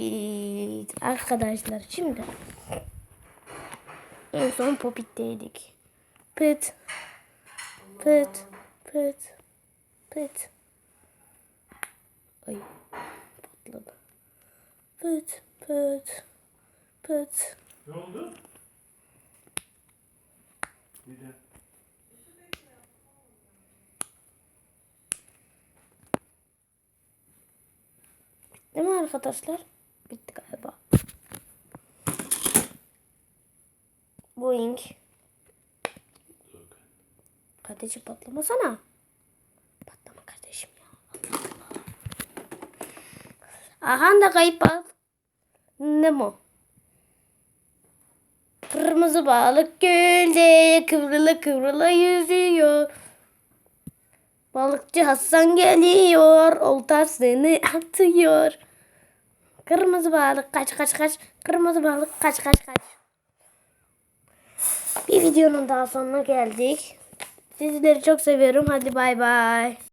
Evet arkadaşlar şimdi en son Popit'teydik. Pıt pıt pıt pıt. Ay patladı. Pıt pıt pıt. Ne oldu? Bir de. Değil mi arkadaşlar? Bitti galiba. Boeing. Kardeşim patlamasana. Patlama kardeşim ya. Aha da kayıp bal. Nemo. Kırmızı balık gölde kıvrıla kıvrıla yüzüyor. Balıkçı Hasan geliyor, oltasını atıyor. Kırmızı balık kaç kaç kaç. Kırmızı balık kaç kaç kaç. Bir videonun daha sonuna geldik. Sizleri çok seviyorum. Hadi bay bay.